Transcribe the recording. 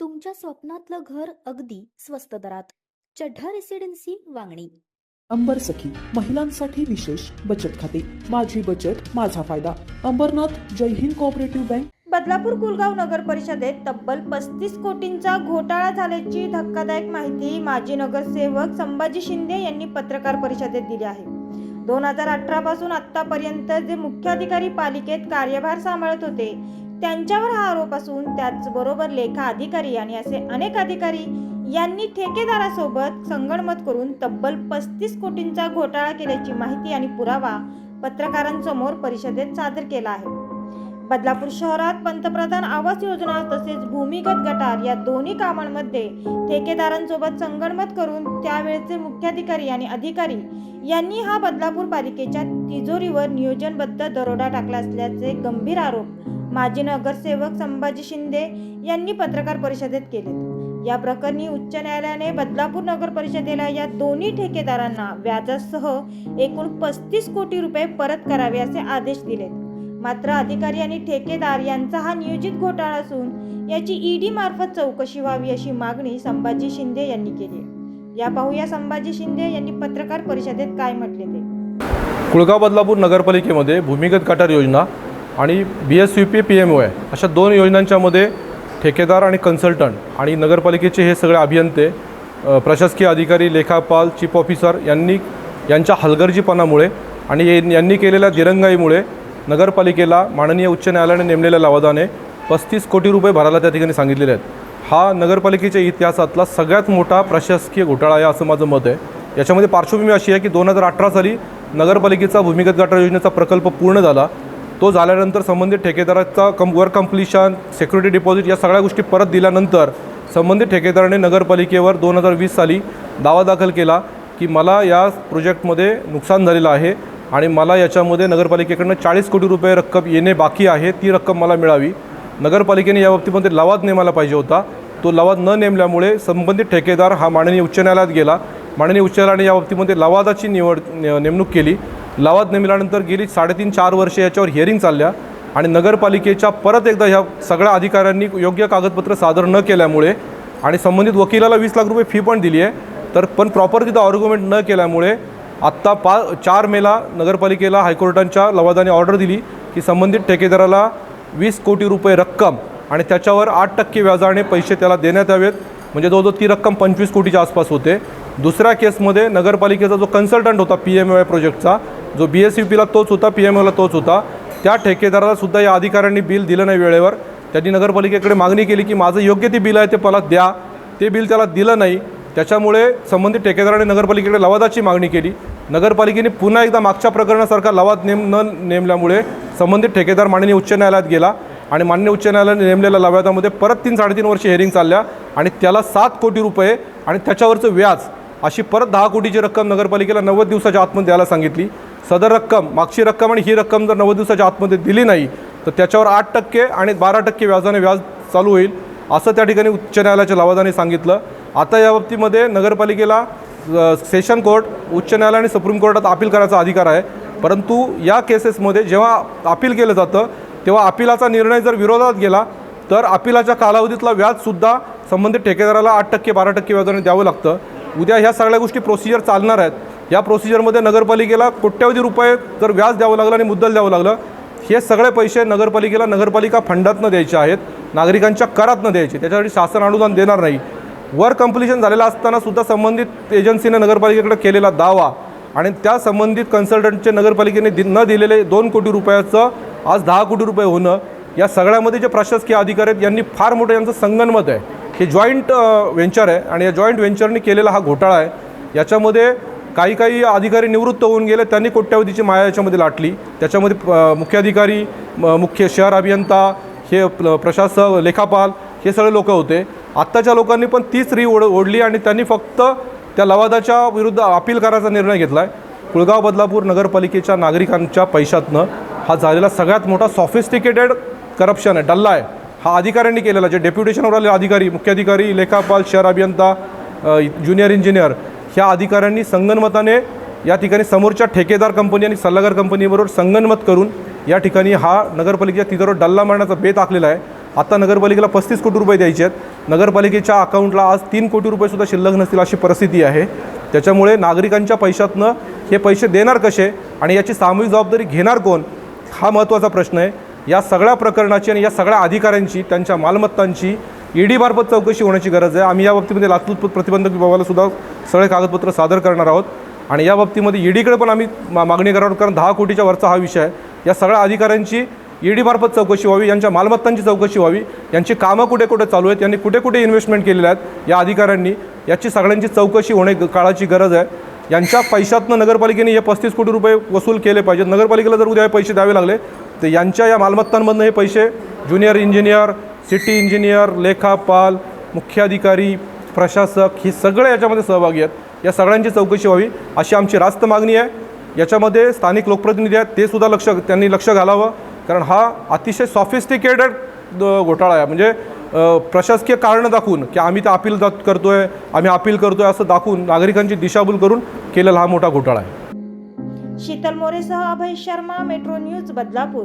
तुमच्या स्वप्नातलं घर अगदी स्वस्त दरात. चढ्ढा रेसिडेन्सी वांगणी. अंबर सखी महिलांसाठी विशेष बचत खाते. माझी बचत माझा फायदा. अंबरनाथ जय हिंद कोऑपरेटिव्ह बँक बदलापूर कुलगाव नगर परिषदेत तब्बल पस्तीस कोटींचा घोटाळा झाल्याची धक्कादायक माहिती माजी नगरसेवक संभाजी शिंदे यांनी पत्रकार परिषदेत दिली आहे. दोन हजार अठरा पासून आतापर्यंत जे मुख्याधिकारी पालिकेत कार्यभार सांभाळत होते त्यांच्यावर हा आरोप असून त्याचबरोबर लेखा अधिकारी आणि असे अनेक अधिकारी यांनी ठेकेदारासोबत संगणमत करून तब्बल पस्तीस कोटींचा घोटाळा केल्याची माहिती आणि पुरावा पत्रकारांसमोर परिषदेत सादर केला आहे. बदलापूर शहरात पंतप्रधान आवास योजना तसेच भूमिगत गटार या दोन्ही कामांमध्ये ठेकेदारांसोबत संगणमत करून त्यावेळचे मुख्याधिकारी आणि अधिकारी यांनी हा बदलापूर पालिकेच्या तिजोरीवर नियोजनबद्ध दरोडा टाकला असल्याचे गंभीर आरोप माजी नगरसेवक संभाजी शिंदे यांनी पत्रकार परिषदेत केले या प्रकरणी उच्च न्यायालयाने बदलापूर नगर परिषदेला या दोन्ही ठेकेदारांना व्याजासह एकूण पस्तीस कोटी रुपये परत करावे असे आदेश दिलेत. मात्र अधिकारी आणि ठेकेदार यांचा हा नियोजित घोटाळा असून याची ईडी मार्फत चौकशी व्हावी अशी मागणी संभाजी शिंदे यांनी केली या पाहूया संभाजी शिंदे यांनी पत्रकार परिषदेत काय म्हटले ते. कुळगाव बदलापूर नगरपालिकेमध्ये भूमिगत गटार योजना आणि B S U P P M O आहे अशा दोन योजनांच्यामध्ये ठेकेदार आणि कन्सल्टंट आणि नगरपालिकेचे हे सगळे अभियंते प्रशासकीय अधिकारी लेखापाल चीफ ऑफिसर यांनी यांच्या हलगर्जीपणामुळे आणि यांनी केलेल्या दिरंगाईमुळे नगरपालिकेला माननीय उच्च न्यायालयाने नेमलेल्या लवादाने पस्तीस कोटी रुपये भरायला त्या ठिकाणी सांगितलेले आहेत. हा नगरपालिकेच्या इतिहासातला सगळ्यात मोठा प्रशासकीय घोटाळा आहे असं माझं मत आहे. याच्यामध्ये पार्श्वभूमी अशी आहे की दोन हजार अठरा साली नगरपालिकेचा भूमिगत गटार योजनेचा प्रकल्प पूर्ण झाला. तो झाल्यानंतर संबंधित ठेकेदाराचा कम वर्क कम्प्लिशन सेक्युरिटी डिपॉझिट या सगळ्या गोष्टी परत दिल्यानंतर संबंधित ठेकेदाराने नगरपालिकेवर दोन हजार वीस साली दावा दाखल केला की मला या प्रोजेक्टमध्ये नुकसान झालेलं आहे. आणि मला याच्यामध्ये नगरपालिकेकडनं चाळीस कोटी रुपये रक्कम येणे बाकी आहे ती रक्कम मला मिळावी. नगरपालिकेने या बाबतीमध्ये लवाद नेमायला पाहिजे होता. तो लवाद न नेमल्यामुळे संबंधित ठेकेदार हा माननीय उच्च न्यायालयात गेला. माननीय उच्च न्यायालयाने या बाबतीमध्ये लवादाची निवड नेमणूक केली. लवाद नेमल्यानंतर गेली साडेतीन चार वर्षे याच्यावर हिअरिंग चालल्या आणि नगरपालिकेच्या परत एकदा ह्या सगळ्या अधिकाऱ्यांनी योग्य कागदपत्र सादर न केल्यामुळे आणि संबंधित वकिलाला वीस लाख रुपये फी पण दिली आहे. तर पण प्रॉपर तिथं ऑर्ग्युमेंट न केल्यामुळे आत्ता पा चार मेला नगरपालिकेला हायकोर्टांच्या लवादाने ऑर्डर दिली की संबंधित ठेकेदाराला वीस कोटी रुपये रक्कम आणि त्याच्यावर आठ टक्के व्याजाने पैसे त्याला देण्यात यावेत. म्हणजे जवळजवळ ती रक्कम पंचवीस कोटीच्या आसपास होते. दुसऱ्या केसमध्ये नगरपालिकेचा जो कन्सल्टंट होता पी एम वाय प्रोजेक्टचा जो बी एस यू पीला तोच होता पी एम ओला तोच होता त्या ठेकेदाराला सुद्धा या अधिकाऱ्यांनी बिल दिलं नाही वेळेवर. त्यांनी नगरपालिकेकडे मागणी केली की माझं योग्य ते बिल आहे ते मला द्या. ते बिल त्याला दिलं नाही. त्याच्यामुळे संबंधित ठेकेदाराने नगरपालिकेकडे लवादाची मागणी केली. नगरपालिकेने पुन्हा एकदा मागच्या प्रकरणासारखा लवाद नेम न नेमल्यामुळे संबंधित ठेकेदार माननीय उच्च न्यायालयात गेला आणि मान्य उच्च न्यायालयाने नेमलेल्या लवादामध्ये परत तीन साडेतीन वर्ष हेअरिंग चालल्या आणि त्याला सात कोटी रुपये आणि त्याच्यावरचं व्याज अशी परत दहा कोटीची रक्कम नगरपालिकेला नव्वद दिवसाच्या आतमध्ये द्यायला सांगितली. सदर रक्कम मागची रक्कम आणि ही रक्कम जर नव्वद दिवसाच्या आतमध्ये दिली नाही तर त्याच्यावर आठ टक्के आणि बारा टक्के व्याजाने व्याज चालू होईल असं त्या ठिकाणी उच्च न्यायालयाच्या लवादाने सांगितलं. आता या बाबतीमध्ये नगरपालिकेला सेशन कोर्ट उच्च न्यायालय आणि सुप्रीम कोर्टात अपील करायचा अधिकार आहे. परंतु या केसेसमध्ये जेव्हा अपील केलं जातं तेव्हा अपिलाचा निर्णय जर विरोधात गेला तर अपिलाच्या कालावधीतला व्याजसुद्धा संबंधित ठेकेदाराला आठ टक्के बारा टक्के व्याजाने द्यावं लागतं. उद्या ह्या सगळ्या गोष्टी प्रोसिजर चालणार आहेत. या प्रोसिजरमध्ये नगरपालिकेला कोट्यवधी रुपये जर व्याज द्यावं लागलं आणि मुद्दल द्यावं लागलं हे सगळे पैसे नगरपालिकेला नगरपालिका फंडातनं द्यायचे आहेत. नागरिकांच्या करातनं द्यायचे त्याच्यासाठी शासन अनुदान देणार नाही. वर कम्प्लिशन झालेलं असताना सुद्धा संबंधित एजन्सीनं नगरपालिकेकडे केलेला दावा आणि त्या संबंधित कन्सल्टंटचे नगरपालिकेने दि न दिलेले दोन कोटी रुपयाचं आज दहा कोटी रुपये होणं या सगळ्यामध्ये जे प्रशासकीय अधिकारी आहेत यांनी फार मोठं यांचं संगनमत आहे. हे जॉईंट व्हेंचर आहे आणि या जॉईंट व्हेंचरने केलेला हा घोटाळा आहे. याच्यामध्ये काही काही अधिकारी निवृत्त होऊन गेले त्यांनी कोट्यावधीची माया याच्यामध्ये लाटली. त्याच्यामध्ये मुख्याधिकारी म- मुख्य शहर अभियंता हे प्रशासक लेखापाल हे सगळे लोक होते. आत्ताच्या लोकांनी पण तीच री ओढ ओढली आणि त्यांनी फक्त त्या लवादाच्या विरुद्ध अपील करायचा निर्णय घेतला आहे कुळगाव बदलापूर नगरपालिकेच्या नागरिकांच्या पैशातनं हा झालेला सगळ्यात मोठा सॉफिस्टिकेटेड करप्शन आहे डल्ला आहे. हा अधिकाऱ्यांनी केलेला जे डेप्युटेशनवर आलेले अधिकारी मुख्याधिकारी लेखापाल शहर अभियंता ज्युनियर इंजिनियर ह्या अधिकाऱ्यांनी संगनमताने या ठिकाणी समोरच्या ठेकेदार कंपनी आणि सल्लागार कंपनीबरोबर संगनमत करून या ठिकाणी हा नगरपालिकेच्या तिथं डल्ला मारण्याचा बेत आखलेला आहे. आता नगरपालिकेला पस्तीस कोटी रुपये द्यायचे आहेत. नगरपालिकेच्या अकाउंटला आज तीन कोटी रुपयेसुद्धा शिल्लक नसतील अशी परिस्थिती आहे. त्याच्यामुळे नागरिकांच्या पैशातनं हे पैसे देणार कसे आणि याची सामूहिक जबाबदारी घेणार कोण हा महत्त्वाचा प्रश्न आहे. या सगळ्या प्रकरणाची आणि या सगळ्या अधिकाऱ्यांची त्यांच्या मालमत्तांची ईडीमार्फत चौकशी होण्याची गरज आहे. आम्ही या बाबतीमध्ये लाचलुचपत प्रतिबंधक विभागाला सुद्धा सगळे कागदपत्र सादर करणार आहोत. आणि या बाबतीमध्ये ईडीकडे पण आम्ही मा मागणी करणार आहोत कारण दहा कोटीच्या वरचा हा विषय आहे. या सगळ्या अधिकाऱ्यांची ईडीमार्फत चौकशी व्हावी यांच्या मालमत्तांची चौकशी व्हावी यांची कामं कुठे कुठे चालू आहेत यांनी कुठे कुठे इन्व्हेस्टमेंट केलेल्या आहेत या अधिकाऱ्यांनी याची सगळ्यांची चौकशी होणे काळाची गरज आहे. यांच्या पैशातनं नगरपालिकेने हे पस्तीस कोटी रुपये वसूल केले पाहिजेत. नगरपालिकेला जर उद्या हे पैसे द्यावे लागले तर यांच्या या मालमत्तांमधनं हे पैसे ज्युनियर इंजिनियर सिटी इंजिनियर लेखापाल मुख्याधिकारी प्रशासक हे सगळे याच्यामध्ये सहभागी आहेत. या सगळ्यांची चौकशी व्हावी अशी आमची रास्त मागणी आहे. याच्यामध्ये स्थानिक लोकप्रतिनिधी आहेत ते सुद्धा लक्ष त्यांनी लक्ष घालावं. कारण हा अतिशय सॉफिस्टिकेटेड घोटाळा आहे. म्हणजे प्रशासकीय कारणं दाखवून की आम्ही ते अपील जात करतोय आम्ही अपील करतोय असं दाखवून नागरिकांची दिशाभूल करून केलेला हा मोठा घोटाळा आहे. Sheetal मोरेसह Abhay Sharma metro news Badlapur.